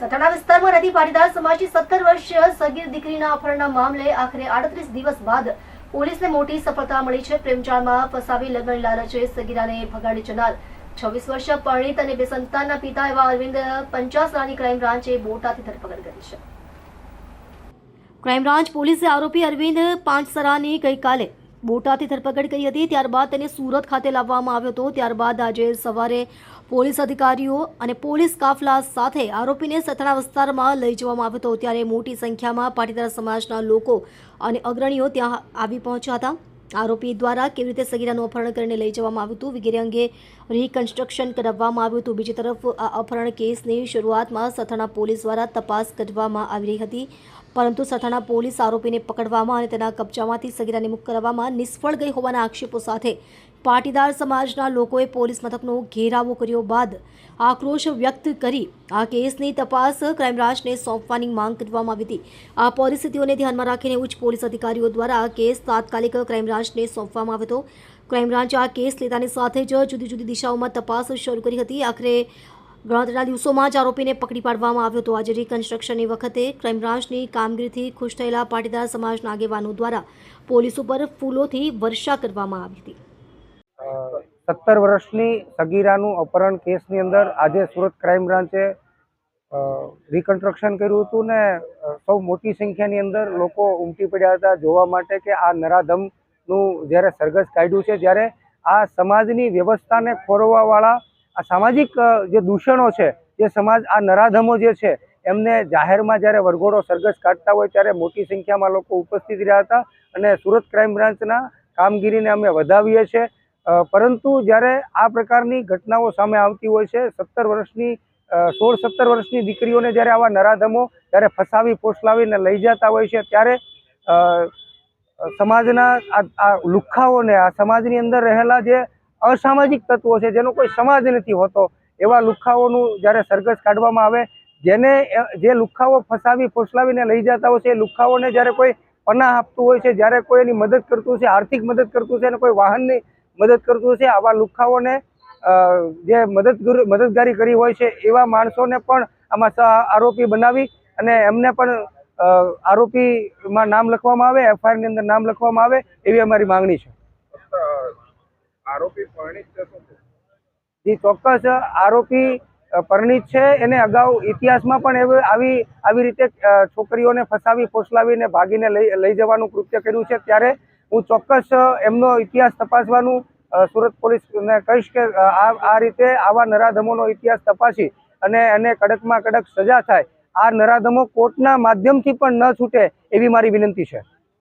સટાણા વિસ્તારમાં રહેતી પાટીદાર સમાજની સત્તર વર્ષીય સગીર દીકરીના અપહરણના મામલે આખરે આડત્રીસ દિવસ બાદ પોલીસને મોટી સફળતા મળી છે. પ્રેમજાળમાં ફસાવી લગ્ન લાલચે સગીરાને ભગાડી જનાર છવ્વીસ વર્ષીય પરણિત અને બે સંતાનના પિતા એવા અરવિંદ પંચાસરાની ક્રાઇમ બ્રાન્ચે બોટાથી ધરપકડ કરી છે. ક્રાઇમ બ્રાન્ચ પોલીસે આરોપી અરવિંદ પાંચસરાની ગઈકાલે બોટાથી ધરપકડ કરી હતી. ત્યારબાદ તેને સુરત ખાતે લાવવામાં આવ્યો હતો. ત્યારબાદ આજે સવારે પોલીસ અધિકારીઓ અને પોલીસ કાફલા સાથે આરોપીને સથણા વિસ્તારમાં લઈ જવામાં આવ્યો હતો. ત્યારે મોટી સંખ્યામાં પાટીદાર સમાજના લોકો અને અગ્રણીઓ ત્યાં આવી પહોંચ્યા હતા. આરોપી દ્વારા કેવી રીતે સગીરાનું અપહરણ કરીને લઈ જવામાં આવ્યું હતું વગેરે અંગે રિકન્સ્ટ્રક્શન કરાવવામાં આવ્યું હતું. બીજી તરફ આ અપહરણ કેસની શરૂઆતમાં સથાણા પોલીસ દ્વારા તપાસ કરવામાં આવી રહી હતી. પરંતુ સથાણા પોલીસ આરોપીને પકડવામાં અને તેના કબજામાંથી સગીરાને મુક્ત કરવામાં નિષ્ફળ ગઈ હોવાના આક્ષેપો સાથે પાટીદાર સમાજના લોકોએ પોલીસ મથકનો ઘેરાવો કર્યો બાદ આક્રોશ વ્યક્ત કરી આ કેસની તપાસ ક્રાઇમ બ્રાન્ચને સોંપવાની માંગ કરવામાં આવી હતી. આ પરિસ્થિતિઓને ધ્યાનમાં રાખીને ઉચ્ચ પોલીસ અધિકારીઓ દ્વારા આ કેસ તાત્કાલિક ક્રાઇમ બ્રાન્ચને સોંપવામાં આવ્યો હતો. ક્રાઇમબ્રાન્ચે આ કેસ લેતાની સાથે જ જુદી જુદી દિશાઓમાં તપાસ શરૂ કરી હતી. આખરે ગણતરીના દિવસોમાં જ આરોપીને પકડી પાડવામાં આવ્યો હતો. આજે રિકન્સ્ટ્રક્શનની વખતે ક્રાઇમબ્રાન્ચની કામગીરીથી ખુશ થયેલા પાટીદાર સમાજના આગેવાનો દ્વારા પોલીસ ઉપર ફૂલોથી વર્ષા કરવામાં આવી હતી. સત્તર વર્ષની સગીરાનું અપહરણ કેસની અંદર આજે સુરત ક્રાઇમ બ્રાન્ચે રિકન્સ્ટ્રક્શન કર્યું હતું ને સૌ મોટી સંખ્યાની અંદર લોકો ઉમટી પડ્યા હતા જોવા માટે કે આ નરાધમનું જ્યારે સરઘસ કાઢ્યું છે જ્યારે આ સમાજની વ્યવસ્થાને ખોરવાવાળા આ સામાજિક જે દૂષણો છે, જે સમાજ આ નરાધમો જે છે, એમને જાહેરમાં જ્યારે વરઘોડો સરઘસ કાઢતા હોય ત્યારે મોટી સંખ્યામાં લોકો ઉપસ્થિત રહ્યા હતા અને સુરત ક્રાઇમ બ્રાન્ચના કામગીરીને અમે વધાવીએ છીએ. પરંતુ જ્યારે આ પ્રકારની ઘટનાઓ સામે આવતી હોય છે, સત્તર વર્ષની સોળ સત્તર વર્ષની દીકરીઓને જ્યારે આવા નરાધમો જ્યારે ફસાવી ફોસલાવીને લઈ જતા હોય છે, ત્યારે સમાજના આ આ લુખ્ખાઓને, આ સમાજની અંદર રહેલા જે અસામાજિક તત્વો છે, જેનો કોઈ સમાજ નથી હોતો, એવા લુખ્ખાઓનું જ્યારે સરઘસ કાઢવામાં આવે, જેને, જે લુખ્ખાઓ ફસાવી, ફોસલાવીને લઈ જતા હોય છે, એ લુખ્ખાઓને જ્યારે કોઈ પનાહ આપતું હોય છે, જ્યારે કોઈ એની મદદ કરતું છે, આર્થિક મદદ કરતું છે, અને કોઈ વાહનની મદદ કરતું છે, આવા લુખ્ખાઓને જે મદદ મદદગારી કરી હોય છે, એવા માણસોને પણ આમાં આરોપી બનાવી અને એમને પણ આરોપીમાં નામ લખવામાં આવે, એફઆઈઆરની અંદર નામ લખવામાં આવે, એવી અમારી માંગણી છે. આરોપી પરણિત છે શું છે? ચોક્કસ આરોપી પરણિત છે. એને અગાઉ ઇતિહાસમાં પણ એવું, આવી આવી રીતે છોકરીઓને ફસાવી, ફોસલાવીને ભાગીને લઈ લઈ જવાનું કૃત્ય કર્યું છે. ત્યારે હું ચોક્કસ એમનો ઇતિહાસ તપાસવાનું સુરત પોલીસને કહીશ કે આ રીતે આવા નરાધમોનો ઇતિહાસ તપાસી અને એને કડકમાં કડક સજા થાય. આ નરાધમો કોર્ટના માધ્યમથી પણ ન છૂટે એવી મારી વિનંતી છે.